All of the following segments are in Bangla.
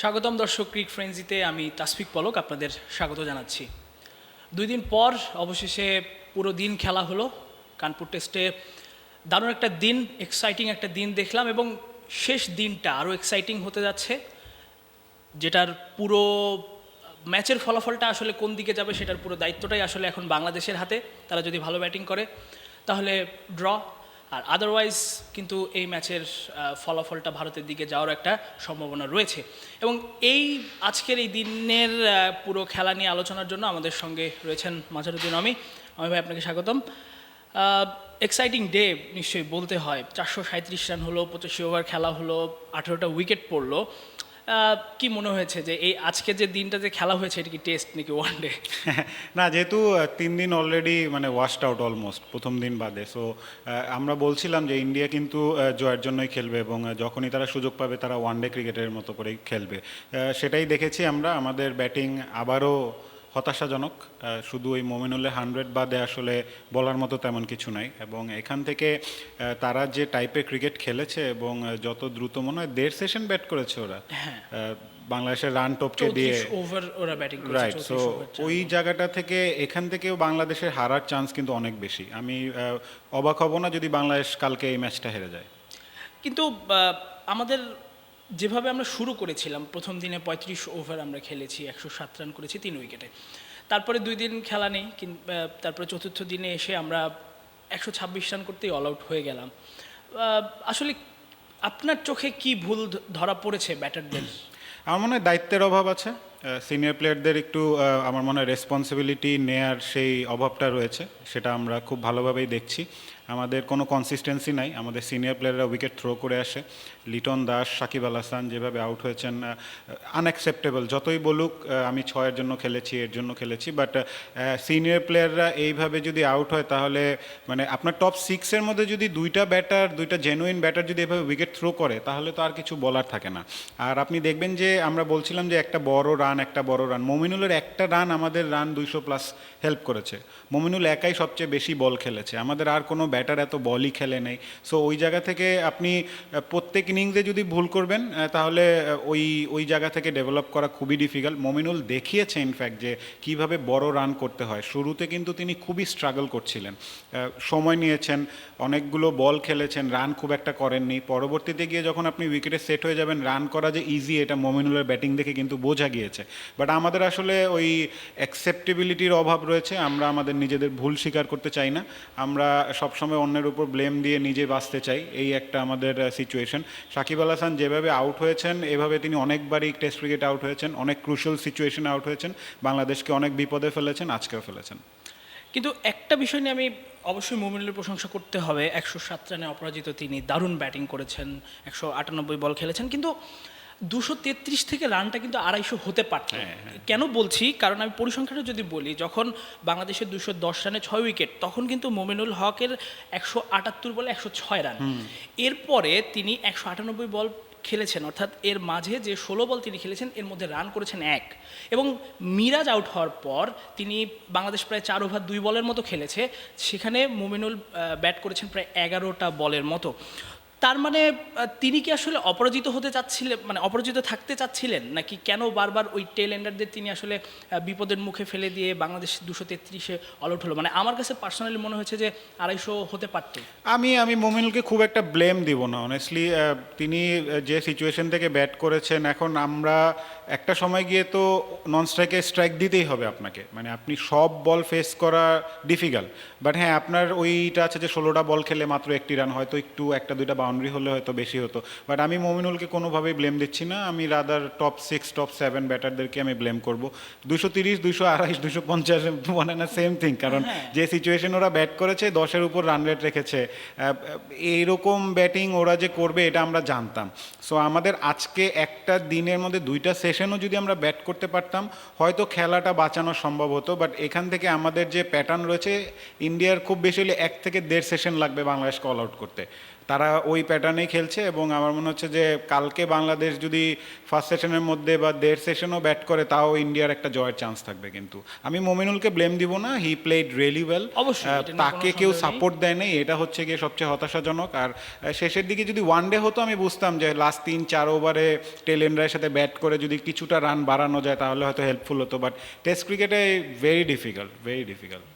স্বাগতম দর্শক ক্রিক ফ্রেন্সিতে, আমি তাসফিক পলক আপনাদের স্বাগত জানাচ্ছি। দুই দিন পর অবশেষে পুরো দিন খেলা হলো। কানপুর টেস্টে দারুণ একটা দিন এক্সাইটিং একটা দিন দেখলাম এবং শেষ দিনটা আরও এক্সাইটিং হতে যাচ্ছে, যেটার পুরো ম্যাচের ফলাফলটা আসলে কোন দিকে যাবে সেটার পুরো দায়িত্বটাই আসলে এখন বাংলাদেশের হাতে। তারা যদি ভালো ব্যাটিং করে, তাহলে ড্র আর আদারওয়াইজ কিন্তু এই ম্যাচের ফলাফলটা ভারতের দিকে যাওয়ার একটা সম্ভাবনা রয়েছে। এবং এই আজকের এই দিনের পুরো খেলা নিয়ে আলোচনার জন্য আমাদের সঙ্গে রয়েছেন মাঝারুদ্দিন আমি আমি ভাই, আপনাকে স্বাগতম। এক্সাইটিং ডে নিশ্চয়ই বলতে হয়। চারশো সাঁত্রিশ রান হলো, পঁচাশি ওভার খেলা হলো, আঠেরোটা উইকেট পড়ল। কি মনে হয়েছে যে এই আজকে যে দিনটা যে খেলা হয়েছে, এটা কি টেস্ট নাকি ওয়ান ডে না, যেহেতু তিন দিন অলরেডি মানে ওয়াশড আউট অলমোস্ট প্রথম দিন বাদে। সো আমরা বলছিলাম যে ইন্ডিয়া কিন্তু জয়ের জন্যই খেলবে এবং যখনই তারা সুযোগ পাবে, তারা ওয়ান ডে ক্রিকেটের মতো করেই খেলবে। সেটাই দেখেছি আমরা। আমাদের ব্যাটিং আবারও হতাশাজনক শুধু ওই মোমিনুলের হান্ড্রেড বাদে আসলে বলার মতো তেমন কিছু নাই। এবং এখান থেকে তারা যে টাইপের ক্রিকেট খেলেছে এবং যত দ্রুত মনে হয় দেড় সেশন ব্যাট করেছে ওরা। হ্যাঁ। বাংলাদেশের রান টপকে দিয়ে ওভার ওরা ব্যাটিং রাইট সো ওই জায়গাটা থেকে এখান থেকেও বাংলাদেশের হারার চান্স কিন্তু অনেক বেশি। আমি অবাক হব না যদি বাংলাদেশ কালকে এই ম্যাচটা হেরে যায়। কিন্তু আমাদের যেভাবে আমরা শুরু করেছিলাম, প্রথম দিনে পঁয়ত্রিশ ওভার আমরা খেলেছি, একশো সাত রান করেছি তিন উইকেটে তারপরে দুই দিন খেলা নেই তারপরে চতুর্থ দিনে এসে আমরা একশো ছাব্বিশ রান করতেই অল আউট হয়ে গেলাম। আসলে আপনার চোখে কি ভুল ধরা পড়েছে ব্যাটারদের? আমার মনে হয় দায়িত্বের অভাব আছে। সিনিয়র প্লেয়ারদের একটু আমার মনে হয় রেসপন্সিবিলিটি নেয়ার সেই অভাবটা রয়েছে, সেটা আমরা খুব ভালোভাবেই দেখছি। আমাদের কোনো কনসিস্টেন্সি নাই, আমাদের সিনিয়র প্লেয়াররা উইকেট থ্রো করে আসে। লিটন দাস, সাকিব আল হাসান যেভাবে আউট হয়েছেন আনঅ্যাকসেপ্টেবল যতই বলুক আমি ছয়ের জন্য খেলেছি, এর জন্য খেলেছি বাট সিনিয়র প্লেয়াররা এইভাবে যদি আউট হয়, তাহলে মানে আপনার টপ সিক্সের মধ্যে যদি দুইটা ব্যাটার দুইটা জেনুইন ব্যাটার যদি এভাবে উইকেট থ্রো করে, তাহলে তো আর কিছু বলার থাকে না। আর আপনি দেখবেন যে, আমরা বলছিলাম যে, একটা বড় রান একটা বড় রান মমিনুলের একটা রান আমাদের রান দুইশো প্লাস হেল্প করেছে। মমিনুল একাই সবচেয়ে বেশি বল খেলেছে। আমাদের আর কোনো ব্যাটার এত বলই খেলে নেই। সো ওই জায়গা থেকে আপনি প্রত্যেক ইনিংসে যদি ভুল করবেন তাহলে ওই ওই জায়গা থেকে ডেভেলপ করা খুবই ডিফিকাল্ট মমিনুল দেখিয়েছে ইনফ্যাক্ট যে কীভাবে বড় রান করতে হয়। শুরুতে কিন্তু তিনি খুবই স্ট্রাগল করছিলেন। সময় নিয়েছেন, অনেকগুলো বল খেলেছেন রান খুব একটা করেননি। পরবর্তীতে গিয়ে যখন আপনি উইকেটে সেট হয়ে যাবেন রান করা যে ইজি এটা মমিনুলের ব্যাটিং দেখে কিন্তু বোঝা গিয়েছে। বাট আমাদের আসলে ওই অ্যাকসেপ্টেবিলিটির অভাব রয়েছে। আমরা আমাদের নিজেদের ভুল স্বীকার করতে চাই না। আমরা সবসময় অন্যের উপর ব্লেম দিয়ে নিজে বাঁচতে চাই। এই একটা আমাদের সিচুয়েশন সাকিব আল হাসান যেভাবে আউট হয়েছেন, এভাবে তিনি অনেকবারই টেস্ট ক্রিকেট আউট হয়েছেন, অনেক ক্রুশিয়াল সিচুয়েশনে আউট হয়েছেন, বাংলাদেশকে অনেক বিপদে ফেলেছেন, আজকেও ফেলেছেন। কিন্তু একটা বিষয় নিয়ে আমি অবশ্যই মোমিনুলের প্রশংসা করতে হবে, একশো সাত রানে অপরাজিত তিনি দারুণ ব্যাটিং করেছেন, একশো আটানব্বই বল খেলেছেন, কিন্তু দুশো তেত্রিশ থেকে রানটা কিন্তু আড়াইশো হতে পারত। কেন বলছি? কারণ আমি পরিসংখ্যাটা যদি বলি যখন বাংলাদেশের দুশো দশ রানে ছয় উইকেট তখন কিন্তু মোমিনুল হকের একশো আটাত্তর বলে একশো ছয় রান। এরপরে তিনি একশো আটানব্বই বল খেলেছেন অর্থাৎ এর মাঝে যে ষোলো বল তিনি খেলেছেন এর মধ্যে রান করেছেন এক। এবং মিরাজ আউট হওয়ার পর তিনি বাংলাদেশ প্রায় চার ওভার দুই বলের মতো খেলেছে সেখানে মুমিনুল ব্যাট করেছেন প্রায় এগারোটা বলের মতো। তার মানে তিনি কি আসলে অপরাজিত হতে চাচ্ছিলেন মানে অপরাজিত থাকতে চাচ্ছিলেন? নাকি কেন বারবার ওই টেল এন্ডারদের তিনি আসলে বিপদের মুখে ফেলে দিয়ে বাংলাদেশ দুশো তেত্রিশে অলট হলো? মানে আমার কাছে পার্সোনালি মনে হয়েছে যে আড়াইশো হতে পারত। আমি আমি মোমিনুলকে খুব একটা ব্লেম দিব না অনেস্টলি তিনি যে সিচুয়েশন থেকে ব্যাট করেছেন, এখন আমরা একটা সময় গিয়ে তো নন স্ট্রাইকে স্ট্রাইক দিতেই হবে আপনাকে। মানে আপনি সব বল ফেস করা ডিফিকাল্ট বাট হ্যাঁ আপনার ওইটা আছে যে ষোলোটা বল খেলে মাত্র একটি রান হয়তো একটু একটা দুইটা বাউন্ডারি হলে হয়তো বেশি হতো। বাট আমি মমিনুলকে কোনোভাবেই ব্লেম দিচ্ছি না। আমি rather top six top seven ব্যাটারদেরকে আমি ব্লেম করব। দুশো তিরিশ দুশো আড়াইশ দুশো পঞ্চাশ মানে না সেম থিং কারণ যে সিচুয়েশন ওরা ব্যাট করেছে দশের উপর রান রেট রেখেছে। এইরকম ব্যাটিং ওরা যে করবে এটা আমরা জানতাম। সো আমাদের আজকে একটা দিনের মধ্যে দুইটা সেশনও যদি আমরা ব্যাট করতে পারতাম, হয়তো খেলাটা বাঁচানো সম্ভব হতো বাট এখান থেকে আমাদের যে প্যাটার্ন রয়েছে ইন্ডিয়ার খুব বেশি হলে এক থেকে দেড় সেশন লাগবে বাংলাদেশকে অল আউট করতে। তারা ওই প্যাটার্নেই খেলছে এবং আমার মনে হচ্ছে যে কালকে বাংলাদেশ যদি ফার্স্ট সেশনের মধ্যে বা দেড় সেশনও ব্যাট করে তাও ইন্ডিয়ার একটা জয়ের চান্স থাকবে কিন্তু। আমি মোমিনুলকে ব্লেম দিব না হি প্লেড রিয়েলি ওয়েল অবশ্যই, তাকে কেউ সাপোর্ট দেয় নাই এটা হচ্ছে গিয়ে সবচেয়ে হতাশাজনক। আর শেষের দিকে যদি ওয়ান ডে হতো আমি বুঝতাম যে লাস্ট তিন চার ওভারে টেলেন্ডারের সাথে ব্যাট করে যদি কিছুটা রান বাড়ানো যায় তাহলে হয়তো হেল্পফুল হতো। বাট টেস্ট ক্রিকেটে ভেরি ডিফিকাল্ট ভেরি ডিফিকাল্ট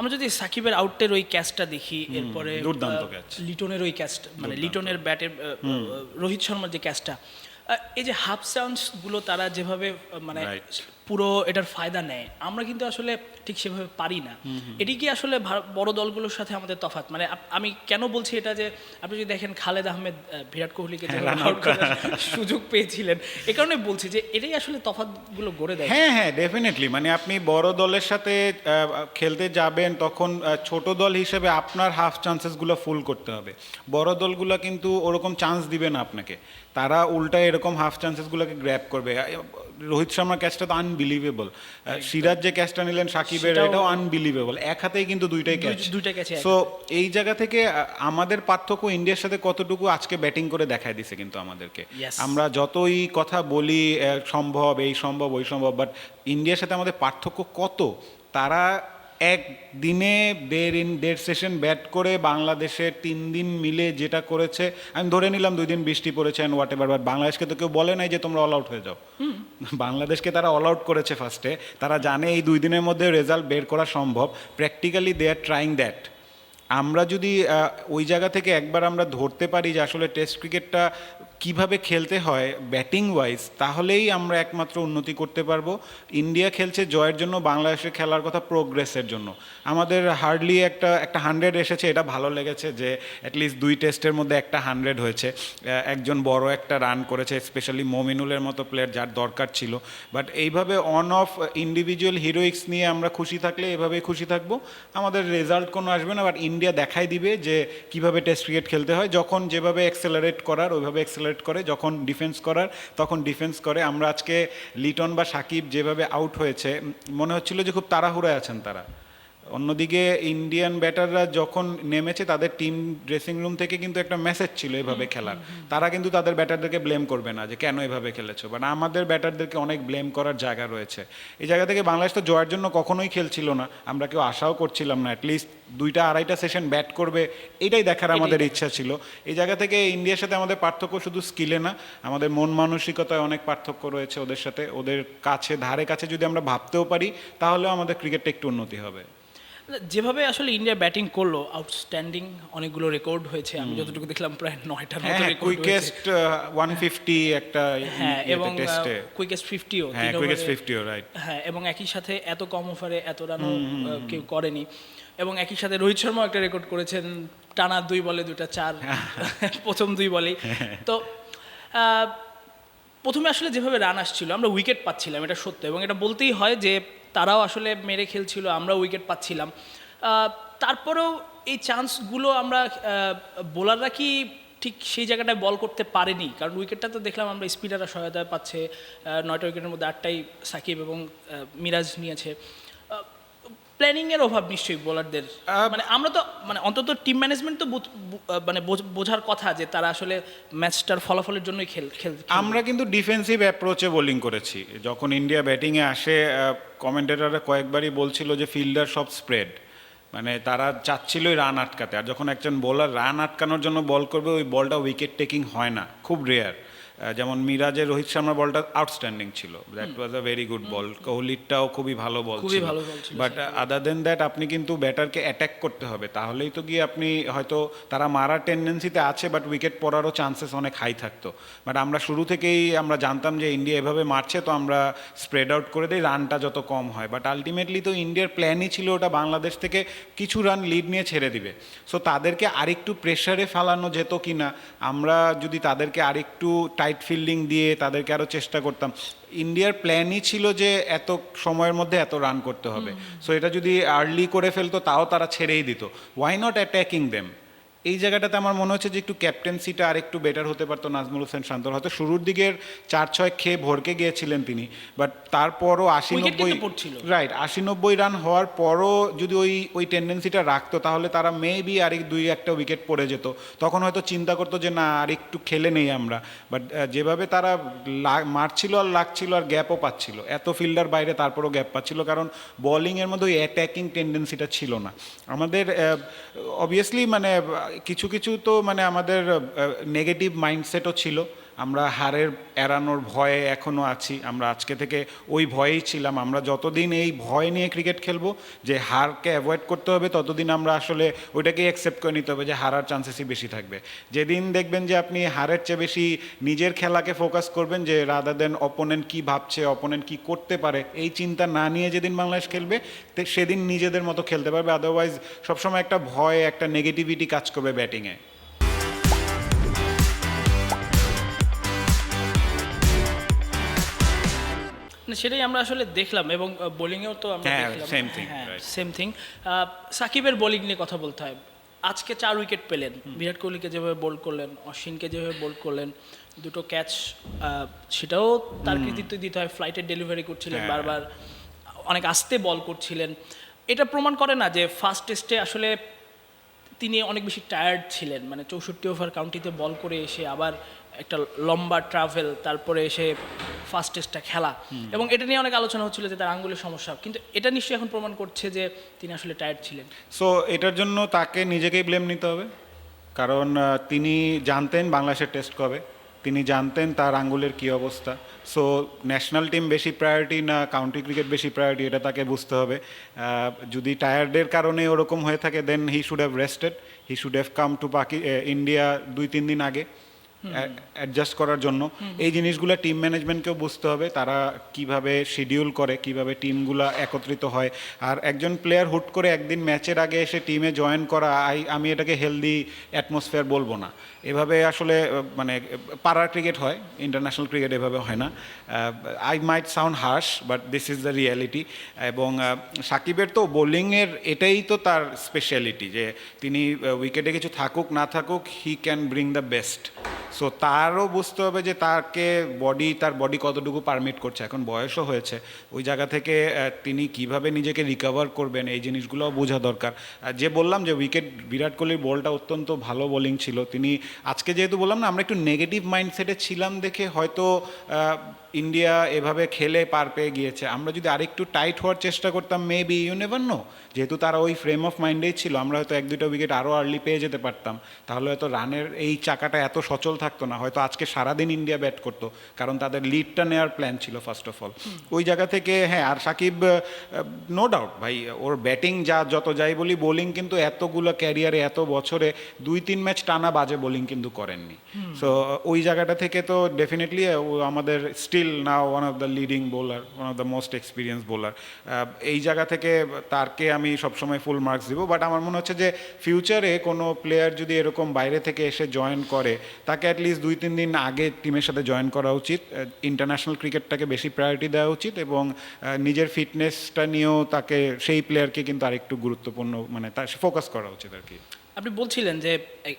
আমরা যদি সাকিবের আউটের ওই ক্যাচটা দেখি এরপরে। লিটনের ওই ক্যাচটা মানে লিটনের ব্যাটের রোহিত শর্মার যে ক্যাচটা এই যে হাফগুলো তারা যেভাবে মানে. পুরো এটার ফায়দা নেয়। আমরা কিন্তু আসলে ঠিক সেভাবে পারি না। এটি কি আসলে বড় দলগুলোর সাথে আমাদের তফাৎ? মানে আমি কেন বলছি এটা যে আপনি যদি দেখেন খালেদ আহমেদ বিরাট কোহলিকে হ্যাঁ, সুযোগ পেয়েছিলেন এ কারণে বলছি যে এটাই আসলে তফাৎগুলো গড়ে দেয়। হ্যাঁ হ্যাঁ ডেফিনেটলি মানে আপনি বড় দলের সাথে খেলতে যাবেন তখন ছোট দল হিসেবে আপনার হাফ চান্সেসগুলো ফুল করতে হবে। বড় দলগুলো কিন্তু ওরকম চান্স দিবে না আপনাকে। তারা উল্টা এরকম হাফ চান্সেসগুলোকে গ্র্যাপ করবে। রোহিত শর্মার ক্যাচটা তো আনবিলিভেবল সিরাজ যে ক্যাচটা নিলেন সাকিবের এটাও আনবিলিভেবল এক হাতেই কিন্তু দুইটাই ক্যাচ দুইটা catch-ই সো এই জায়গা থেকে আমাদের পার্থক্য ইন্ডিয়ার সাথে কতটুকু আজকে ব্যাটিং করে দেখায় দিছে কিন্তু আমাদেরকে। আমরা যতই কথা বলি সম্ভব এই সম্ভব ওই সম্ভব বাট ইন্ডিয়ার সাথে আমাদের পার্থক্য কত? তারা এক দিনে দেড় ইন দেড় সেশন ব্যাট করে বাংলাদেশের তিন দিন মিলে যেটা করেছে আমি ধরে নিলাম দুই দিন বৃষ্টি পড়েছে অ্যান্ড হোয়াট এভার বাট বাংলাদেশকে তো কেউ বলে নাই যে তোমরা অল আউট হয়ে যাও। বাংলাদেশকে তারা অল আউট করেছে ফার্স্টে তারা জানে এই দুই দিনের মধ্যে রেজাল্ট বের করা সম্ভব practically they are trying that আমরা যদি ওই জায়গা থেকে একবার আমরা ধরতে পারি যে আসলে টেস্ট ক্রিকেটটা কীভাবে খেলতে হয় ব্যাটিং ওয়াইজ তাহলেই আমরা একমাত্র উন্নতি করতে পারব। ইন্ডিয়া খেলছে জয়ের জন্য, বাংলাদেশের খেলার কথা প্রোগ্রেসের জন্য। আমাদের হার্ডলি একটা একটা হান্ড্রেড এসেছে, এটা ভালো লেগেছে যে অ্যাটলিস্ট দুই টেস্টের মধ্যে একটা হান্ড্রেড হয়েছে। একজন বড় একটা রান করেছে স্পেশালি মমিনুলের মতো প্লেয়ার যার দরকার ছিল। বাট এইভাবে অন অফ ইন্ডিভিজুয়াল হিরোইক্স নিয়ে আমরা খুশি থাকলে এভাবেই খুশি থাকব। আমাদের রেজাল্ট কোনো আসবে না বাট ইন্ডিয়া দেখাই দিবে যে কীভাবে টেস্ট ক্রিকেট খেলতে হয়। যখন যেভাবে এক্সেলারেট করার, ওইভাবে এক্সেলারেট করে, যখন ডিফেন্স করার, তখন ডিফেন্স করে। আমরা আজকে লিটন বা সাকিব যেভাবে আউট হয়েছে, মনে হচ্ছিল যে খুব তাড়াহুড়ায় আছেন তারা। অন্যদিকে ইন্ডিয়ান ব্যাটাররা যখন নেমেছে তাদের টিম ড্রেসিং রুম থেকে কিন্তু একটা মেসেজ ছিল এভাবে খেলার। তারা কিন্তু তাদের ব্যাটারদেরকে ব্লেম করবে না যে কেন এভাবে খেলেছো? বাট আমাদের ব্যাটারদেরকে অনেক ব্লেম করার জায়গা রয়েছে। এই জায়গা থেকে বাংলাদেশ তো জয়ের জন্য কখনোই খেলছিল না। আমরা কেউ আশাও করছিলাম না। অ্যাটলিস্ট দুইটা আড়াইটা সেশন ব্যাট করবে এটাই দেখার আমাদের ইচ্ছা ছিল। এই জায়গা থেকে ইন্ডিয়ার সাথে আমাদের পার্থক্য শুধু স্কিলে না আমাদের মন মানসিকতায় অনেক পার্থক্য রয়েছে ওদের সাথে। ওদের কাছে ধারে কাছে যদি আমরা ভাবতেও পারি তাহলেও আমাদের ক্রিকেটটা একটু উন্নতি হবে। যেভাবে আসলে ইন্ডিয়া ব্যাটিং করল আউটস্ট্যান্ডিং অনেকগুলো রেকর্ড হয়েছে। আমি যতটুকু দেখলাম প্রায় নয়টার মতো হ্যাঁ রেকর্ড কুইকেস্ট ওয়ান ফিফটি একটা হ্যাঁ এবং কুইকেস্ট ফিফটিও হ্যাঁ কুইকেস্ট ফিফটিও রাইট হ্যাঁ এবং একই সাথে এত কম ওভারে এত রান কেউ করেনি। এবং একই সাথে রোহিত শর্মাও একটা রেকর্ড করেছেন টানা দুই বলে দুটা চার প্রথম দুই বলেই। তো আহ, প্রথমে আসলে যেভাবে রান আসছিল আমরা উইকেট পাচ্ছিলাম এটা সত্য। এবং এটা বলতেই হয় যে তারাও আসলে মেরে খেলছিল আমরা উইকেট পাচ্ছিলাম। তারপরেও এই চান্সগুলো আমরা বোলাররা কি ঠিক সেই জায়গাটায় বল করতে পারেনি? কারণ উইকেটটা তো দেখলাম আমরা স্পিনাররা সহায়তা পাচ্ছে নয়টা উইকেটের মধ্যে আটটাই সাকিব এবং মিরাজ নিয়েছে। প্ল্যানিং এর অভাব নিশ্চয়ই বোলারদের। মানে আমরা তো মানে অন্তত টিম ম্যানেজমেন্ট তো মানে বোঝ- বোঝার কথা যে তারা আসলে ম্যাচটার ফলাফলের জন্যই খেল খেল আমরা কিন্তু ডিফেন্সিভ অ্যাপ্রোচে বোলিং করেছি। যখন ইন্ডিয়া ব্যাটিংয়ে আসে কমেন্টেটাররা কয়েকবারই বলছিল যে ফিল্ডার সব স্প্রেড মানে তারা চাচ্ছিলই রান আটকাতে। আর যখন একজন বোলার রান আটকানোর জন্য বল করবে ওই বলটা উইকেট টেকিং হয় না। খুব রেয়ার যেমন মিরাজের রোহিত শর্মার বলটা আউটস্ট্যান্ডিং ছিল। That was a very good ball কোহলিরটাও খুবই ভালো বল খুবই ছিল। বাট আদার দেন দ্যাট আপনি কিন্তু ব্যাটারকে অ্যাটাক করতে হবে। তাহলেই তো গিয়ে আপনি হয়তো তারা মারার টেন্ডেন্সিতে আছে বাট উইকেট পড়ারও চান্সেস অনেক হাই থাকতো। বাট আমরা শুরু থেকেই আমরা জানতাম যে ইন্ডিয়া এভাবে মারছে তো আমরা স্প্রেড আউট করে দিই রানটা যত কম হয়। বাট আলটিমেটলি তো ইন্ডিয়ার প্ল্যানই ছিল ওটা বাংলাদেশ থেকে কিছু রান লিড নিয়ে ছেড়ে দিবে। সো তাদেরকে আরেকটু প্রেশারে ফেলানো যেত কি না আমরা যদি তাদেরকে আরেকটু টাইট ফিল্ডিং দিয়ে তাদেরকে আরও চেষ্টা করতাম। ইন্ডিয়ার প্ল্যানই ছিল যে এত সময়ের মধ্যে এত রান করতে হবে। সো এটা যদি আর্লি করে ফেলতো তাও তারা ছেড়েই দিত। ওয়াই নট অ্যাট্যাকিং দেম এই জায়গাটাতে আমার মনে হচ্ছে যে একটু ক্যাপ্টেন্সিটা আর একটু বেটার হতে পারতো নাজমুল হোসেন শান্তর হয়তো শুরুর দিকের চার ছয় খেয়ে ভরকে গিয়েছিলেন তিনি বাট তারপরও আশি নব্বই রাইট আশি নব্বই রান হওয়ার পরও যদি ওই ওই টেন্ডেন্সিটা রাখতো তাহলে তারা মেবি আর এক দুই একটা উইকেট পড়ে যেত। তখন হয়তো চিন্তা করতো যে না আর একটু খেলে নেই আমরা। বাট যেভাবে তারা মারছিল আর লাগছিল আর গ্যাপও পাচ্ছিল। এত ফিল্ডার বাইরে তারপরও গ্যাপ পাচ্ছিল কারণ বোলিংয়ের মধ্যে ওই অ্যাট্যাকিং টেন্ডেন্সিটা ছিল না। আমাদের অবভিয়াসলি মানে কিছু কিছু তো মানে আমাদের নেগেটিভ মাইন্ডসেটও ছিল। আমরা হারের এড়ানোর ভয়ে এখনও আছি, আমরা আজকে থেকে ওই ভয়েই ছিলাম। আমরা যতদিন এই ভয় নিয়ে ক্রিকেট খেলব, যে হারকে অ্যাভয়েড করতে হবে, ততদিন আমরা আসলে ওইটাকেই অ্যাকসেপ্ট করে নিতে হবে যে হারার চান্সেসই বেশি থাকবে। যেদিন দেখবেন যে আপনি হারের চেয়ে বেশি নিজের খেলাকে ফোকাস করবেন, যে রাদার দেন অপোনেন্ট কী ভাবছে অপোনেন্ট কী করতে পারে, এই চিন্তা না নিয়ে যেদিন বাংলাদেশ খেলবে সেদিন নিজেদের মতো খেলতে পারবে। আদারওয়াইজ সবসময় একটা ভয়, একটা নেগেটিভিটি কাজ করবে ব্যাটিংয়ে সেটাই আমরা আসলে দেখলাম এবং বোলিংয়েও তো আমরা হ্যাঁ, দেখলাম. সেম থিং সাকিবের বোলিং নিয়ে কথা বলতে হয়। আজকে চার উইকেট পেলেন। বিরাট কোহলিকে যেভাবে বোল্ড করলেন অশ্বিনকে যেভাবে বোল্ড করলেন দুটো ক্যাচ সেটাও তার কৃতিত্ব দিতে হয়। ফ্লাইটের ডেলিভারি করছিলেন হ্যাঁ। বারবার। অনেক আস্তে বল করছিলেন। এটা প্রমাণ করে না যে ফার্স্ট টেস্টে আসলে তিনি অনেক বেশি টায়ার্ড ছিলেন। মানে চৌষট্টি ওভার কাউন্টিতে বল করে এসে আবার একটা লম্বা ট্রাভেল তারপরে এসে ফার্স্ট টেস্টটা খেলা। এবং এটা নিয়ে অনেক আলোচনা হচ্ছিল যে তার আঙ্গুলের সমস্যা। কিন্তু এটা নিশ্চয়ই এখন প্রমাণ করছে যে তিনি আসলে টায়ার্ড ছিলেন। সো এটার জন্য তাকে নিজেকেই ব্লেম নিতে হবে। কারণ তিনি জানতেন বাংলাদেশের টেস্ট কবে। তিনি জানতেন তার আঙ্গুলের কী অবস্থা। সো ন্যাশনাল টিম বেশি প্রায়োরিটি না কাউন্টি ক্রিকেট বেশি প্রায়োরিটি এটা তাকে বুঝতে হবে। যদি টায়ার্ডের কারণে ওরকম হয়ে থাকে then he should have rested he should have come to পাকি ইন্ডিয়া দুই তিন দিন আগে। অ্যাডজাস্ট করার জন্য। এই জিনিসগুলো টিম ম্যানেজমেন্টকেও বুঝতে হবে। তারা কীভাবে শিডিউল করে কীভাবে টিমগুলো একত্রিত হয়। আর একজন প্লেয়ার হুট করে একদিন ম্যাচের আগে এসে টিমে জয়েন করা আই আমি এটাকে হেলদি অ্যাটমসফিয়ার বলব না। এভাবে আসলে মানে পাড়ার ক্রিকেট হয় ইন্টারন্যাশনাল ক্রিকেট এভাবে হয় না। I might sound harsh but this is the reality এবং সাকিবের তো বোলিংয়ের এটাই তো তার স্পেশালিটি যে তিনি উইকেটে কিছু থাকুক না থাকুক he can bring the best so তারও বুঝতে হবে যে তাকে বডি তার বডি কতটুকু পারমিট করছে। এখন বয়সও হয়েছে। ওই জায়গা থেকে তিনি কীভাবে নিজেকে রিকভার করবেন, এই জিনিসগুলোও বোঝা দরকার। যে বললাম যে উইকেট বিরাট কোহলির বলটা অত্যন্ত ভালো বোলিং ছিল। তিনি, আজকে যেহেতু বললাম না, আমরা একটু নেগেটিভ মাইন্ডসেটে ছিলাম দেখে হয়তো ইন্ডিয়া এভাবে খেলে পার পেয়ে গিয়েছে। আমরা যদি আরেকটু টাইট হওয়ার চেষ্টা করতাম মেবি ইউ নেভার নো যেহেতু তারা ওই ফ্রেম অফ মাইন্ডেই ছিল, আমরা হয়তো এক দুটো উইকেট আরও আর্লি পেয়ে যেতে পারতাম। তাহলে হয়তো রানের এই চাকাটা এত সচল থাকতো না হয়তো আজকে সারাদিন ইন্ডিয়া ব্যাট করতো কারণ তাদের লিডটা নেওয়ার প্ল্যান ছিল ফার্স্ট অফ অল ওই জায়গা থেকে হ্যাঁ আর সাকিব নো ডাউট ভাই ওর ব্যাটিং যা যত যাই বলি বোলিং কিন্তু এতগুলো ক্যারিয়ারে এত বছরে দুই তিন ম্যাচ টানা বাজে বোলিং কিন্তু করেননি। সো ওই জায়গাটা থেকে তো ডেফিনেটলি আমাদের still now one of the leading bowler one of the most experience bowler এই জায়গা থেকে তারকে আমি সবসময় ফুল মার্কস দিব বাট আমার মনে হচ্ছে যে ফিউচারে কোনো প্লেয়ার যদি এরকম বাইরে থেকে এসে জয়েন করে তাকে অ্যাটলিস্ট দুই তিন দিন আগে টিমের সাথে জয়েন করা উচিত। ইন্টারন্যাশনাল ক্রিকেটটাকে বেশি প্রায়োরিটি দেওয়া উচিত এবং নিজের ফিটনেসটা নিয়েও তাকে সেই প্লেয়ারকে কিন্তু আরেকটু গুরুত্বপূর্ণ মানে তার ফোকাস করা উচিত আর কি। আপনি বলছিলেন যে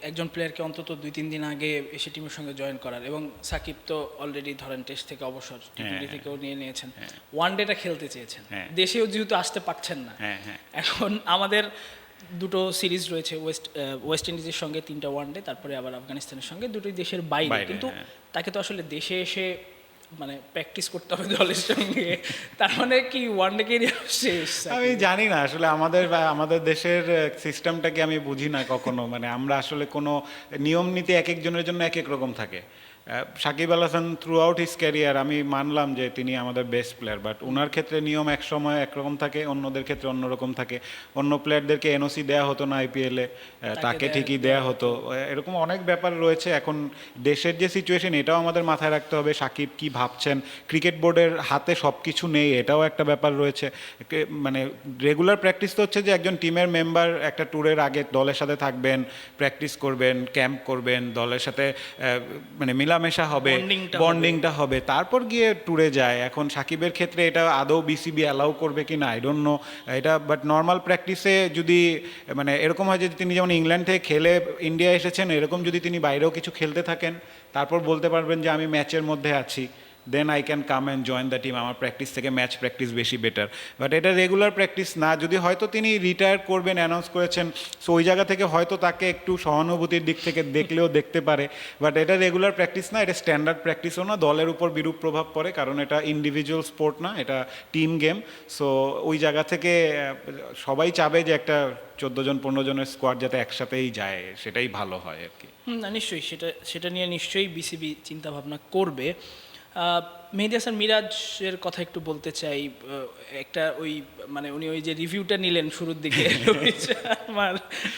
একজন প্লেয়ারকে অন্তত দুই তিন দিন আগে এসে টিমের সঙ্গে জয়েন করার এবং সাকিব তো অলরেডি ধরেন টেস্ট থেকে অবসর টি থেকেও নিয়ে নিয়েছেন। ওয়ান ডেটা খেলতে চেয়েছেন। হ্যাঁ। দেশেও যেহেতু আসতে পারছেন না। হ্যাঁ হ্যাঁ। এখন আমাদের দুটো সিরিজ রয়েছে ওয়েস্ট ওয়েস্ট ইন্ডিজের সঙ্গে তিনটা ওয়ানডে তারপরে আবার আফগানিস্তানের সঙ্গে দুটোই দেশের বাইরে। কিন্তু হ্যাঁ। তাকে তো আসলে দেশে এসে মানে প্র্যাকটিস করতে হবে দলের সঙ্গে। তার মানে কি ওয়ানডে কেরিয়ার শেষ? আমি জানি না আসলে আমাদের আমাদের দেশের সিস্টেমটাকে আমি বুঝি না কখনো। মানে আমরা আসলে কোনো নিয়ম নীতি এক একজনের জন্য এক এক রকম থাকে। Shakib Al Hasan throughout his career আমি মানলাম যে তিনি আমাদের বেস্ট প্লেয়ার বাট ওনার ক্ষেত্রে নিয়ম এক সময় একরকম থাকে অন্যদের ক্ষেত্রে অন্যরকম থাকে। অন্য প্লেয়ারদেরকে এনওসি দেওয়া হতো না আইপিএলে তাকে ঠিকই দেয়া হতো। এরকম অনেক ব্যাপার রয়েছে। এখন দেশের যে সিচুয়েশন এটাও আমাদের মাথায় রাখতে হবে সাকিব কি ভাবছেন? ক্রিকেট বোর্ডের হাতে সব কিছু নেই এটাও একটা ব্যাপার রয়েছে। মানে রেগুলার প্র্যাকটিস তো হচ্ছে যে একজন টিমের মেম্বার একটা ট্যুরের আগে দলের সাথে থাকবেন প্র্যাকটিস করবেন ক্যাম্প করবেন দলের সাথে মানে মিলামেশা হবে বন্ডিংটা হবে। তারপর গিয়ে ট্যুরে যায়। এখন সাকিবের ক্ষেত্রে এটা আদৌ বিসিবি অ্যালাউ করবে কি না আই ডোন্ট নো এটা বাট নর্মাল প্র্যাকটিসে যদি মানে এরকম হয় যদি তিনি যেমন ইংল্যান্ড থেকে খেলে ইন্ডিয়া এসেছেন এরকম যদি তিনি বাইরেও কিছু খেলতে থাকেন তারপর বলতে পারবেন যে আমি ম্যাচের মধ্যে আছি। Then I can come and join the team আমার প্র্যাকটিস থেকে ম্যাচ প্র্যাকটিস বেশি বেটার বাট এটা রেগুলার প্র্যাকটিস না। যদি হয়তো তিনি রিটায়ার করবেন অ্যানাউন্স করেছেন সো ওই জায়গা থেকে হয়তো তাকে একটু সহানুভূতির দিক থেকে দেখলেও দেখতে পারে। বাট এটা রেগুলার প্র্যাকটিস না, এটা স্ট্যান্ডার্ড প্র্যাকটিসও না। দলের উপর বিরূপ প্রভাব পড়ে, কারণ এটা ইন্ডিভিজুয়াল স্পোর্ট না, এটা টিম গেম সো ওই জায়গা থেকে সবাই চাবে যে একটা চোদ্দ জন, পনেরো জনের স্কোয়াড যাতে একসাথেই যায়, সেটাই ভালো হয় আর কি। না, নিশ্চয়ই। সেটা সেটা নিয়ে নিশ্চয়ই বিসিবি চিন্তা ভাবনা করবে। মেহেদি হাসান মিরাজের কথা একটু বলতে চাই একটা ওই মানে উনি ওই যে রিভিউটা নিলেন শুরুর দিকে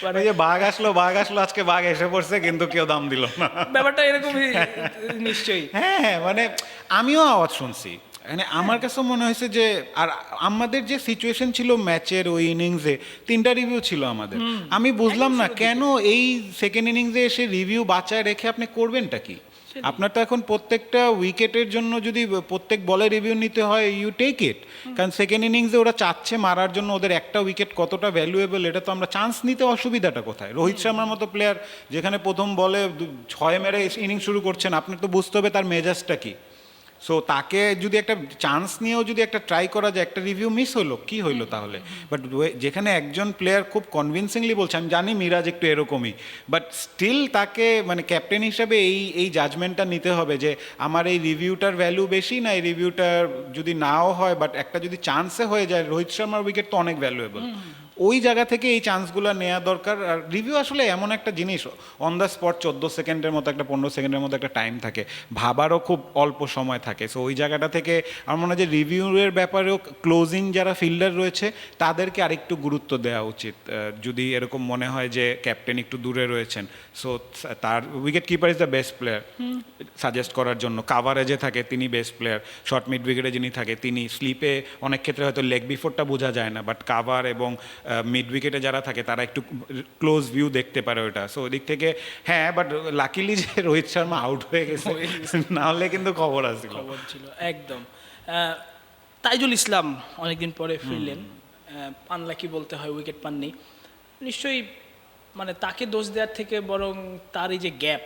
মানে যে বাঘ আসলো বাঘ আসলো আজকে বাঘ এসে পড়ছে কিন্তু কেউ দাম দিল না। ব্যাপারটা এরকমই নিশ্চয়ই। হ্যাঁ হ্যাঁ মানে আমিও আওয়াজ শুনছি। মানে আমার কাছে মনে হয়েছে যে আর আমাদের যে সিচুয়েশন ছিল ম্যাচের ওই ইনিংসে তিনটা রিভিউ ছিল আমাদের। আমি বুঝলাম না কেন এই সেকেন্ড ইনিংসে এসে রিভিউ বাঁচায় রেখে আপনি করবেনটা কি? আপনার তো এখন প্রত্যেকটা উইকেটের জন্য যদি প্রত্যেক বলে রিভিউ নিতে হয় ইউ টেক ইট কারণ সেকেন্ড ইনিংসে ওরা চাচ্ছে মারার জন্য ওদের একটা উইকেট কতটা ভ্যালুয়েবল এটা তো আমরা চান্স নিতে অসুবিধাটা কোথায়? রোহিত শর্মার মতো প্লেয়ার যেখানে প্রথম বলে ছয় মেরে ইনিংস শুরু করছেন আপনার তো বুঝতে হবে তার মেজাজটা কি। সো তাকে যদি একটা চান্স নিয়েও যদি একটা ট্রাই করা যায়, একটা রিভিউ মিস হলো, কি হইল তাহলে? বাট যেখানে একজন প্লেয়ার খুব কনভিনসিংলি বলছে, আমি জানি মিরাজ একটু এরকমই। বাট স্টিল তাকে মানে ক্যাপ্টেন হিসাবে এই এই জাজমেন্টটা নিতে হবে যে, আমার এই রিভিউটার ভ্যালু বেশি না, এই রিভিউটার যদি নাও হয় বাট একটা যদি চান্সে হয়ে যায়, রোহিত শর্মার উইকেট তো অনেক ভ্যালুয়েবল ওই জায়গা থেকে এই চান্সগুলো নেওয়া দরকার। আর রিভিউ আসলে এমন একটা জিনিস অন দ্য স্পট চোদ্দ সেকেন্ডের মতো একটা পনেরো সেকেন্ডের মতো একটা টাইম থাকে। ভাবারও খুব অল্প সময় থাকে। সো ওই জায়গাটা থেকে আমার মনে হয় যে রিভিউয়ের ব্যাপারেও ক্লোজিং যারা ফিল্ডার রয়েছে তাদেরকে আরেকটু গুরুত্ব দেওয়া উচিত। যদি এরকম মনে হয় যে ক্যাপ্টেন একটু দূরে রয়েছেন সো তার wicket keeper is the best player suggest করার জন্য। কাভারেজে থাকে তিনি বেস্ট প্লেয়ার শর্ট মিড উইকেটে যিনি থাকে তিনি স্লিপে অনেক ক্ষেত্রে হয়তো লেগ বিফোরটা বোঝা যায় না বাট কাভার এবং মিড উইকেটে যারা থাকে তারা একটু ক্লোজ ভিউ দেখতে পারে ওটা। সো ওদিক থেকে হ্যাঁ বাট লাকিলি যে রোহিত শর্মা আউট হয়ে গেছে না হলে কিন্তু খবর আসছিল খবর ছিল একদম। তাইজুল ইসলাম অনেকদিন পরে ফিরলেন। আনলাকি বলতে হয় উইকেট পাননি। নিশ্চয়ই মানে তাকে দোষ দেওয়ার থেকে বরং তার এই যে গ্যাপ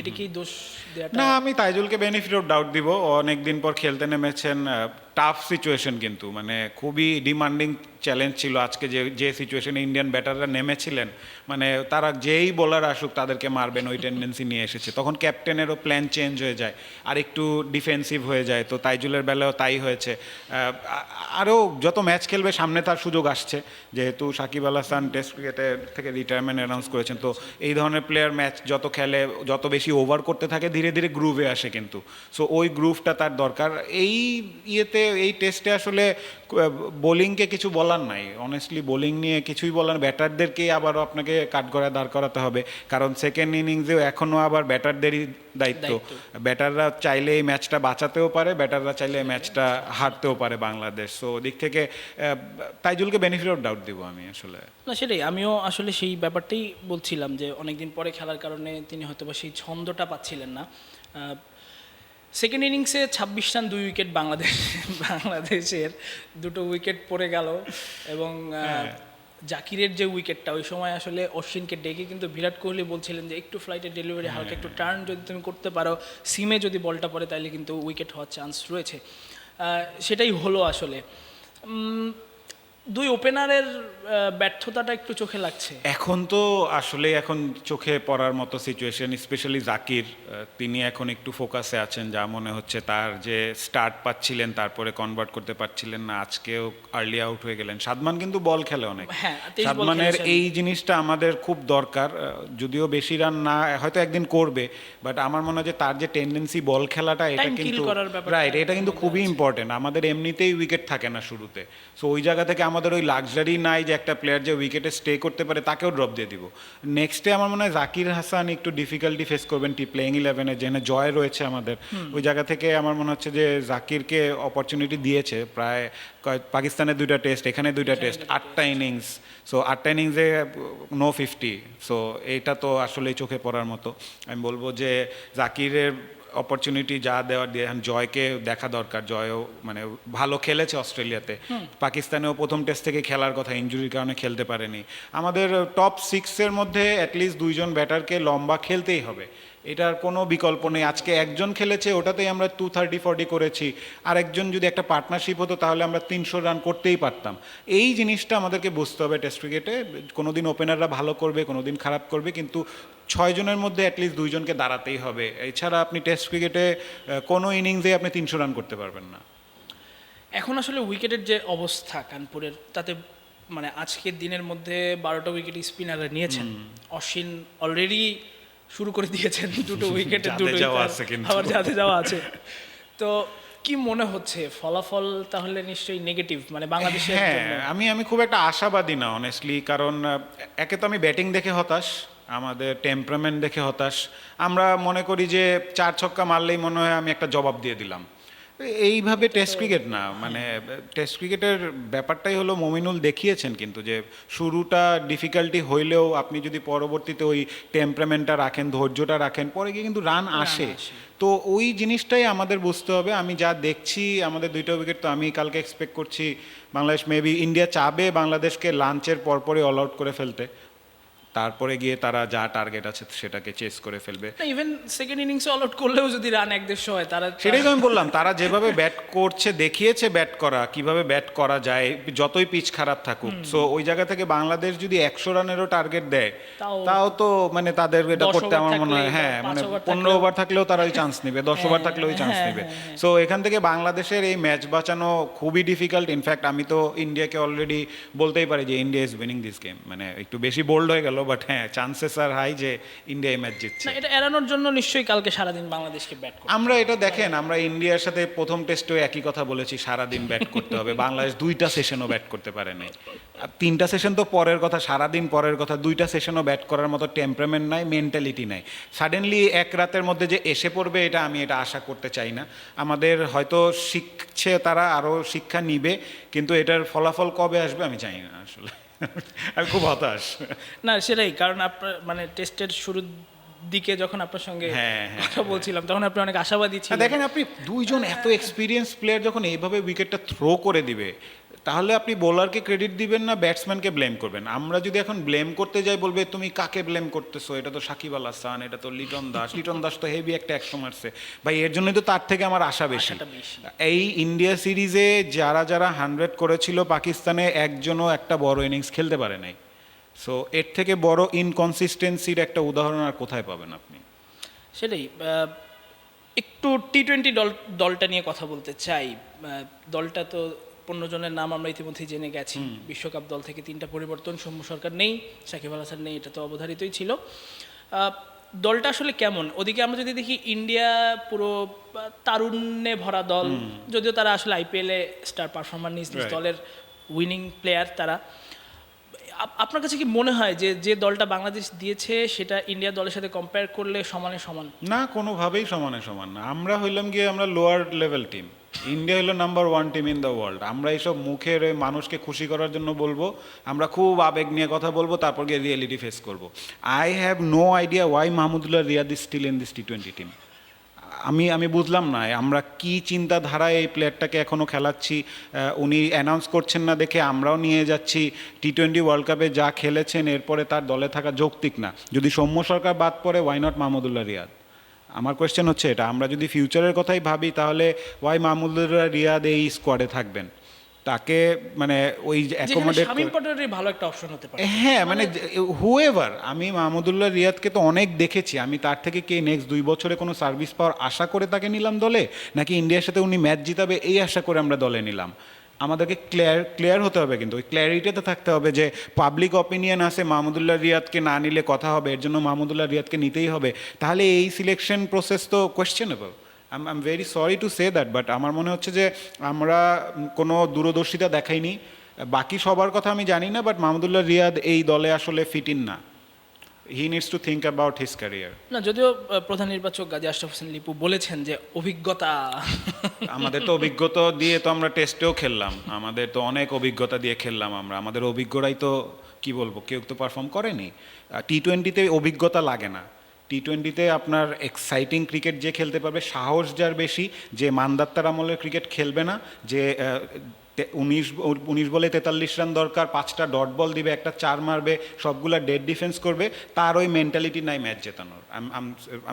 এটাকেই দোষ দেওয়াটা না আমি তাইজুলকে বেনিফিট অফ ডাউট দিব। অনেকদিন পর খেলতে নেমেছেন টাফ সিচুয়েশন কিন্তু। মানে খুবই ডিমান্ডিং চ্যালেঞ্জ ছিল আজকে যে যে সিচুয়েশনে ইন্ডিয়ান ব্যাটাররা নেমেছিলেন। মানে তারা যেই বোলার আসুক তাদেরকে মারবেন, ওই টেন্ডেন্সি নিয়ে এসেছে। তখন ক্যাপ্টেনেরও প্ল্যান চেঞ্জ হয়ে যায়, আর একটু ডিফেন্সিভ হয়ে যায়। তো তাইজুলের বেলাও তাই হয়েছে। আরও যত ম্যাচ খেলবে, সামনে তার সুযোগ আসছে। যেহেতু সাকিব আল হাসান টেস্ট ক্রিকেটে থেকে রিটায়ারমেন্ট অ্যানাউন্স করেছেন। তো এই ধরনের প্লেয়ার ম্যাচ যত খেলে, যত বেশি ওভার করতে থাকে, ধীরে ধীরে গ্রুভে আসে কিন্তু। সো ওই গ্রুভটা তার দরকার। এই ইয়েতে এই টেস্টে আসলে বোলিংকে কিছু বলার নাই। অনেস্টলি বোলিং নিয়ে কিছুই বলার ব্যাটারদেরকেই আবারও আপনাকে কাঠগড়ায় দাঁড় করাতে হবে। কারণ সেকেন্ড ইনিংসেও এখনও আবার ব্যাটারদেরই দায়িত্ব। ব্যাটাররা চাইলে এই ম্যাচটা বাঁচাতেও পারে ব্যাটাররা চাইলে এই ম্যাচটা হারতেও পারে বাংলাদেশ। সো ওদিক থেকে তাইজুলকে বেনিফিট অফ ডাউট দিব আমি আসলে। না সেটাই। আমিও আসলে সেই ব্যাপারটাই বলছিলাম যে অনেকদিন পরে খেলার কারণে তিনি হয়তো বা সেই ছন্দটা পাচ্ছিলেন না। সেকেন্ড ইনিংসে ছাব্বিশ রান দুই উইকেট বাংলাদেশ বাংলাদেশের দুটো উইকেট পড়ে গেল এবং জাকিরের যে উইকেটটা ওই সময় আসলে অশ্বিনকে ডেকে কিন্তু বিরাট কোহলি বলছিলেন যে একটু ফ্লাইটের ডেলিভারি হালকা একটু টার্ন যদি তুমি করতে পারো সিমে যদি বলটা পড়ে তাহলে কিন্তু উইকেট হওয়ার চান্স রয়েছে। সেটাই হলো আসলে। দুই ওপেনারের ব্যর্থতাটা একটু চোখে লাগছে। এখন তো আসলে এখন চোখে পড়ার মতো সিচুয়েশন স্পেশালি জাকির তিনি এখন একটু ফোকাসে আছেন যা মনে হচ্ছে তার যে স্টার্ট পাচ্ছিলেন তারপরে কনভার্ট করতে পারছিলেন না আজকেও আর্লি আউট হয়ে গেলেন। সাদমান কিন্তু বল খেলে অনেক। হ্যাঁ, সাদমানের এই জিনিসটা আমাদের খুব দরকার যদিও বেশি রান না হয়তো একদিন করবে বাট আমার মনে হয় যে তার যে টেন্ডেন্সি বল খেলাটা এটা কিন্তু রাইট এটা কিন্তু খুবই ইম্পর্টেন্ট আমাদের এমনিতেই উইকেট থাকে না শুরুতে। সো ওই জায়গা থেকে আমাদের ওই লাক্সারি নাই যে একটা প্লেয়ার যে উইকেটে স্টে করতে পারে তাকেও ড্রপ দিয়ে দিব। নেক্সটে আমার মনে হয় জাকির হাসান একটু ডিফিকাল্টি ফেস করবেন টি প্লেয়িং ইলেভেনে যেখানে জয় রয়েছে আমাদের। ওই জায়গা থেকে আমার মনে হচ্ছে যে জাকিরকে অপরচুনিটি দিয়েছে। প্রায় পাকিস্তানের দুইটা টেস্ট এখানে দুইটা টেস্ট আটটা ইনিংস সো আটটা ইনিংসে নো ফিফটি সো এটা তো আসলেই চোখে পড়ার মতো। আমি বলব যে জাকিরের অপরচুনিটি যা দেওয়ার দিয়ে এখন জয়কে দেখা দরকার। জয়ও মানে ভালো খেলেছে অস্ট্রেলিয়াতে। পাকিস্তানেও প্রথম টেস্ট থেকে খেলার কথা ইঞ্জুরির কারণে খেলতে পারেনি। আমাদের টপ সিক্সের মধ্যে অ্যাটলিস্ট দুইজন ব্যাটারকে লম্বা খেলতেই হবে। এটার কোনো বিকল্প নেই। আজকে একজন খেলেছে ওটাতেই আমরা টু থার্টি ফর্টি করেছি। আর একজন যদি একটা পার্টনারশিপ হতো তাহলে আমরা তিনশো রান করতেই পারতাম। এই জিনিসটা আমাদেরকে বুঝতে হবে টেস্ট ক্রিকেটে কোনোদিন ওপেনাররা ভালো করবে কোনো দিন খারাপ করবে কিন্তু ছয়জনের মধ্যে অ্যাটলিস্ট দুইজনকে দাঁড়াতেই হবে। এছাড়া আপনি টেস্ট ক্রিকেটে কোনো ইনিংসে আপনি তিনশো রান করতে পারবেন না। এখন আসলে উইকেটের যে অবস্থা কানপুরের তাতে মানে আজকের দিনের মধ্যে বারোটা উইকেট স্পিনাররা নিয়েছেন। অশ্বিন অলরেডি শুরু করে দিয়েছেন দুটো উইকেটে দুটো আছে আবার যাতে যাওয়া আছে। তো কি মনে হচ্ছে? ফলাফল তাহলে নিশ্চয়ই নেগেটিভ মানে বাংলাদেশে হ্যাঁ আমি আমি খুব একটা আশাবাদী না অনেস্টলি কারণ একে তো আমি ব্যাটিং দেখে হতাশ আমাদের টেম্পারমেন্ট দেখে হতাশ। আমরা মনে করি যে চার ছক্কা মারলেই মনে হয় আমি একটা জবাব দিয়ে দিলাম। এইভাবে টেস্ট ক্রিকেট না মানে টেস্ট ক্রিকেটের ব্যাপারটাই হলো মমিনুল দেখিয়েছেন কিন্তু যে শুরুটা ডিফিকাল্টি হইলেও আপনি যদি পরবর্তীতে ওই টেম্পারমেন্টটা রাখেন ধৈর্যটা রাখেন পরে গিয়ে কিন্তু রান আসে। তো ওই জিনিসটাই আমাদের বুঝতে হবে। আমি যা দেখছি আমাদের দুইটা উইকেট তো আমি কালকে এক্সপেক্ট করছি বাংলাদেশ মেবি ইন্ডিয়া চাবে বাংলাদেশকে লাঞ্চের পরপরই অল আউট করে ফেলতে। তারপরে গিয়ে তারা যা টার্গেট আছে সেটাকে চেস করে ফেলবে। ইভেন সেকেন্ড ইনিংসে অল আউট করলেও যদি রান এক দেড়শো হয় তারা সেটাই তো আমি বললাম তারা যেভাবে ব্যাট করছে দেখিয়েছে ব্যাট করা কীভাবে ব্যাট করা যায় যতই পিচ খারাপ থাকুক। সো ওই জায়গা থেকে বাংলাদেশ যদি একশো রানেরও টার্গেট দেয় তাও- তো মানে তাদের এটা করতে আমার মনে হয় হ্যাঁ মানে পনেরো ওভার থাকলেও তারা ওই চান্স নেবে দশ ওভার থাকলেও ওই চান্স হ্যাঁ, নেবে। হ্যাঁ, হ্যাঁ। সো এখান থেকে বাংলাদেশের এই ম্যাচ বাঁচানো খুবই ডিফিকাল্ট ইনফ্যাক্ট আমি তো ইন্ডিয়াকে অলরেডি বলতেই পারি যে India is winning this game মানে একটু বেশি বোল্ড হয়ে গেল বাট হ্যাঁ চান্সেস আর হাই যে ইন্ডিয়া এই ম্যাচ জিতছে। এটা এড়ানোর জন্য নিশ্চয়ই কালকে সারাদিন বাংলাদেশকে ব্যাট করতে আমরা এটা দেখেন আমরা ইন্ডিয়ার সাথে প্রথম টেস্টেও একই কথা বলেছি সারাদিন ব্যাট করতে হবে। বাংলাদেশ দুইটা সেশনও ব্যাট করতে পারে নাই। আর তিনটা সেশন তো পরের কথা সারাদিন পরের কথা দুইটা সেশনও ব্যাট করার মতো টেম্পারমেন্ট নাই মেন্টালিটি নাই। সাডেনলি এক রাতের মধ্যে যে এসে পড়বে এটা আমি এটা আশা করতে চাই না। আমাদের হয়তো শিখছে তারা আরও শিক্ষা নিবে কিন্তু এটার ফলাফল কবে আসবে আমি জানি না আসলে। আমি খুব হতাশ। না সেটাই কারণ আপনার মানে টেস্টের শুরুর দিকে যখন আপনার সঙ্গে হ্যাঁ, হ্যাঁ, কথা বলছিলাম তখন আপনি অনেক আশাবাদী ছিলেন দেখেন আপনি দুইজন এত এক্সপিরিয়েন্স প্লেয়ার যখন এইভাবে উইকেটটা থ্রো করে দিবে তাহলে আপনি বোলারকে ক্রেডিট দিবেন না ব্যাটসম্যানকে ব্লেম করবেন। আমরা যদি এখন ব্লেম করতে যাই বলবে তুমি কাকে ব্লেম করতেছো? এটা তো সাকিব আল হাসান এটা তো লিটন দাস। লিটন দাস তো হেভি একটা একশো মারছে। ভাই এর জন্যই তো তার থেকে আমার আশা বেশি। এই ইন্ডিয়া সিরিজে যারা যারা হান্ড্রেড করেছিল পাকিস্তানে একজনও একটা বড় ইনিংস খেলতে পারে নাই। সো এর থেকে বড় ইনকনসিস্টেন্সির একটা উদাহরণ আর কোথায় পাবেন আপনি? সেটাই একটু টি টোয়েন্টি দল দলটা নিয়ে কথা বলতে চাই। দলটা তো পনেরো জনের নাম আমরা ইতিমধ্যেই জেনে গেছি। বিশ্বকাপ দল থেকে তিনটা পরিবর্তন সৌম্য সরকার নেই সাকিব আল হাসান নেই এটা তো অবধারিতই ছিল। আহ, দলটা আসলে কেমন? ওদিকে আমরা যদি দেখি ইন্ডিয়া পুরো তারুণ্যে ভরা দল। যদিও তারা আসলে আইপিএলে স্টার পারফর্মার নিজ. দলের উইনিং প্লেয়ার তারা। আপনার কাছে কি মনে হয় যে যে দলটা বাংলাদেশ দিয়েছে, সেটা ইন্ডিয়া দলের সাথে কম্পেয়ার করলে সমানে সমান? না, কোনোভাবেই সমানে সমান না। আমরা হইলাম গিয়ে আমরা লোয়ার লেভেল টিম ইন্ডিয়া হলো number one team in the world আমরা এইসব মুখের মানুষকে খুশি করার জন্য বলব, আমরা খুব আবেগ নিয়ে কথা বলব, তারপর গিয়ে রিয়েলিটি ফেস করব। I have no idea why Mahmudullah Riyad still in this T twenty team আমি আমি বুঝলাম না, আমরা কি চিন্তাধারায় এই প্লেয়ারটাকে এখনও খেলাচ্ছি? উনি অ্যানাউন্স করছেন না দেখে আমরাও নিয়ে যাচ্ছি। টি টোয়েন্টি ওয়ার্ল্ড কাপে যা খেলেছেন, এরপরে তার দলে থাকা যৌক্তিক না। যদি সৌম্য সরকার বাদ পড়ে ওয়াই নট মাহমুদুল্লাহ রিয়াদ? আমার কোয়েশ্চেন হচ্ছে এটা, আমরা যদি ফিউচারের কথাই ভাবি, তাহলে ওয়াই মাহমুদুল্লাহ রিয়াদ এই স্কোয়াডে থাকবেন? তাকে মানে ওই যেখানে অ্যাকোমোডেট শামীম পাটোয়ারি ভালো একটা অপশন হতে পারে। হ্যাঁ মানে হুএভার আমি মাহমুদুল্লাহ রিয়াদকে তো অনেক দেখেছি। আমি তার থেকে কে নেক্সট দুই বছরে কোনো সার্ভিস পাওয়ার আশা করে তাকে নিলাম দলে? নাকি ইন্ডিয়ার সাথে উনি ম্যাচ জিতাবে এই আশা করে আমরা দলে নিলাম? আমাদেরকে ক্লিয়ার ক্লিয়ার হতে হবে কিন্তু ওই ক্ল্যারিটিতে থাকতে হবে যে পাবলিক অপিনিয়ন আছে মাহমুদুল্লাহ রিয়াদকে না নিলে কথা হবে এর জন্য মাহমুদুল্লাহ রিয়াদকে নিতেই হবে। তাহলে এই সিলেকশন প্রসেস তো questionable I am very sorry to say that but আমার মনে হচ্ছে যে আমরা কোনো দূরদর্শিতা দেখাইনি। বাকি সবার কথা আমি জানি না বাট মাহমুদুল্লাহ রিয়াদ এই দলে আসলে ফিট ইন না। He needs to think about his career না যদিও প্রধান নির্বাচক গাজী আশরাফ হোসেন লিপু বলেছেন যে অভিজ্ঞতা। আমাদের তো অভিজ্ঞতা দিয়ে তো আমরা টেস্টেও খেললাম। আমাদের তো অনেক অভিজ্ঞতা দিয়ে খেললাম আমরা। আমাদের অভিজ্ঞরাই তো কি বলব কেউ তো পারফর্ম করেনি। টি টোয়েন্টিতে অভিজ্ঞতা লাগে না। টি টোয়েন্টিতে আপনার এক্সাইটিং ক্রিকেট যে খেলতে পারবে, সাহস যার বেশি, যে মান্দাত্তার আমলের ক্রিকেট খেলবে না, যে উনিশ উনিশ বলে তেতাল্লিশ রান দরকার, পাঁচটা ডট বল দিবে, একটা চার মারবে, সবগুলা ডেড ডিফেন্স করবে, তার ওই মেন্টালিটি নাই ম্যাচ জেতানোর।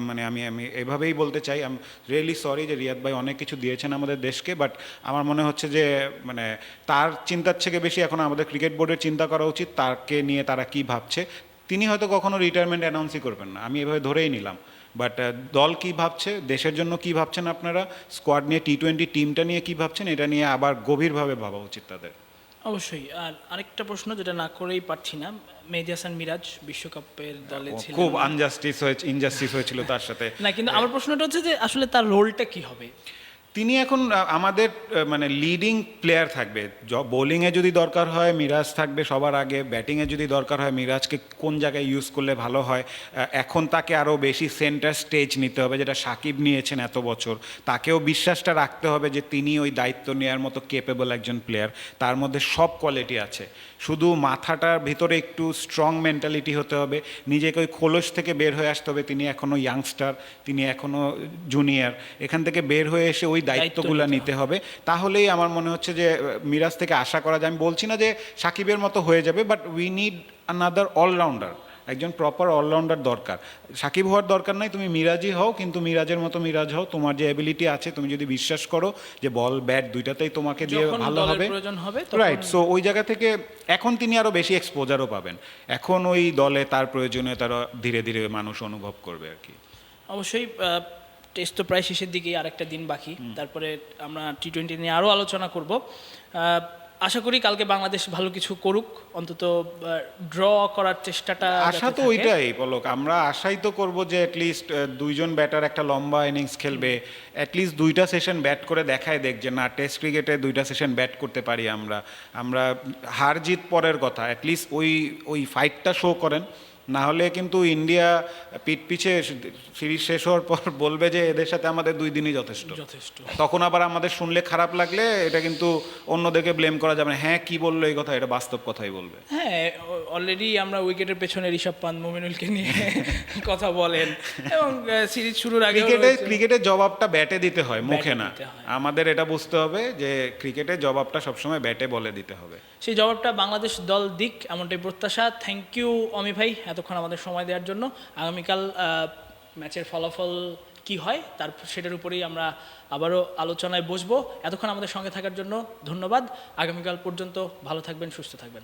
মানে আমি আমি এভাবেই বলতে চাই আম রিয়েলি সরি যে রিয়াদ ভাই অনেক কিছু দিয়েছেন আমাদের দেশকে বাট আমার মনে হচ্ছে যে মানে তার চিন্তার থেকে বেশি এখন আমাদের ক্রিকেট বোর্ডের চিন্তা করা উচিত, তাকে নিয়ে তারা কি ভাবছে তিনি হয়তো কখনো রিটায়ারমেন্ট অ্যানাউন্সই করবেন না। আমি এভাবে ধরেই নিলাম। বাট দল কি ভাবছে দেশের জন্য কি ভাবছেন আপনারা স্কোয়াড নিয়ে টি টোয়েন্টি টিমটা নিয়ে কি ভাবছেন এটা নিয়ে আবার গভীরভাবে ভাবা উচিত তাদের? অবশ্যই। আর আরেকটা প্রশ্ন যেটা না করেই পারছি না মেহেদি হাসান মিরাজ বিশ্বকাপের দলে ও ছিলেন। খুব আনজাস্টিস হয়েছে ইনজাস্টিস হয়েছিল তার সাথে। না কিন্তু আমার প্রশ্নটা হচ্ছে যে আসলে তার রোলটা কি হবে? তিনি এখন আমাদের মানে লিডিং প্লেয়ার থাকবে। বোলিংয়ে যদি দরকার হয়, মিরাজ থাকবে সবার আগে ব্যাটিংয়ে যদি দরকার হয়, মিরাজকে কোন জায়গায় ইউজ করলে ভালো হয় এখন তাকে আরও বেশি সেন্টার স্টেজ নিতে হবে, যেটা সাকিব নিয়েছেন এত বছর। তাকেও বিশ্বাসটা রাখতে হবে যে, তিনি ওই দায়িত্ব নেওয়ার মতো কেপেবল একজন প্লেয়ার তার মধ্যে সব কোয়ালিটি আছে। শুধু মাথাটার ভিতরে একটু স্ট্রং মেন্টালিটি হতে হবে। নিজেকে ওই খোলস থেকে বের হয়ে আসতে হবে। তিনি এখনও ইয়াংস্টার তিনি এখনও জুনিয়র এখান থেকে বের হয়ে এসে ওই দায়িত্বগুলো নিতে হবে। তাহলেই আমার মনে হচ্ছে যে মিরাজ থেকে আশা করা যায়। আমি বলছি না যে সাকিবের মতো হয়ে যাবে but we need another allrounder একজন প্রপার অলরাউন্ডার দরকার। সাকিব হওয়ার দরকার নাই তুমি মিরাজই হও কিন্তু মিরাজের মতো মিরাজ হও তোমার যে অ্যাবিলিটি আছে তুমি যদি বিশ্বাস করো যে বল ব্যাট দুইটাতেই তোমাকে দিয়ে ভালো হবে প্রয়োজন হবে তখন রাইট সো ওই জায়গা থেকে এখন তিনি আরও বেশি এক্সপোজারও পাবেন। এখন ওই দলে তার প্রয়োজনীয়তা ধীরে ধীরে মানুষ অনুভব করবে আর কি। অবশ্যই টেস্ট তো প্রায় শেষের দিকেই আরেকটা দিন বাকি। তারপরে আমরা টি টোয়েন্টি নিয়ে আরও আলোচনা করব। আশা করি কালকে বাংলাদেশ ভালো কিছু করুক অন্তত ড্র করার চেষ্টাটা আশা তো ওইটাই পলক আমরা আশাই তো করব যে অ্যাটলিস্ট দুইজন ব্যাটার একটা লম্বা ইনিংস খেলবে অ্যাটলিস্ট দুইটা সেশন ব্যাট করে দেখায় দেখ যে না টেস্ট ক্রিকেটে দুইটা সেশন ব্যাট করতে পারি আমরা। আমরা হার জিত পরের কথা অ্যাটলিস্ট ওই ওই ফাইটটা শো করেন। না হলে কিন্তু ইন্ডিয়া পিঠ পিছে সিরিজ শেষ হওয়ার পর বলবে যে এদের সাথে আমাদের দুই দিনই যথেষ্ট। যথেষ্ট। তখন আবার আমাদের শুনলে খারাপ লাগলে এটা কিন্তু অন্যদেরকে ব্লেম করা যাবে না। হ্যাঁ কি বলল এই কথা এটা বাস্তব কথাই বলবে। হ্যাঁ অলরেডি আমরা উইকেটের পেছনে ঋষভ পান্ত মোমিনুলকে নিয়ে কথা বলেন। এবং সিরিজ শুরুর আগে ক্রিকেটে ক্রিকেটের জবাবটা ব্যাটে দিতে হয় মুখে না। আমাদের এটা বুঝতে হবে যে ক্রিকেটের জবাবটা সবসময় ব্যাটে বলে দিতে হবে। সেই জবাবটা বাংলাদেশ দল দিক এমনটাই প্রত্যাশা। থ্যাংক ইউ অমি ভাই। এতক্ষণ আমাদের সময় দেওয়ার জন্য, আগামীকাল ম্যাচের ফলাফল কি হয় তার সেটার উপরেই আমরা আবারও আলোচনায় বসবো। এতক্ষণ আমাদের সঙ্গে থাকার জন্য ধন্যবাদ। আগামীকাল পর্যন্ত ভালো থাকবেন, সুস্থ থাকবেন।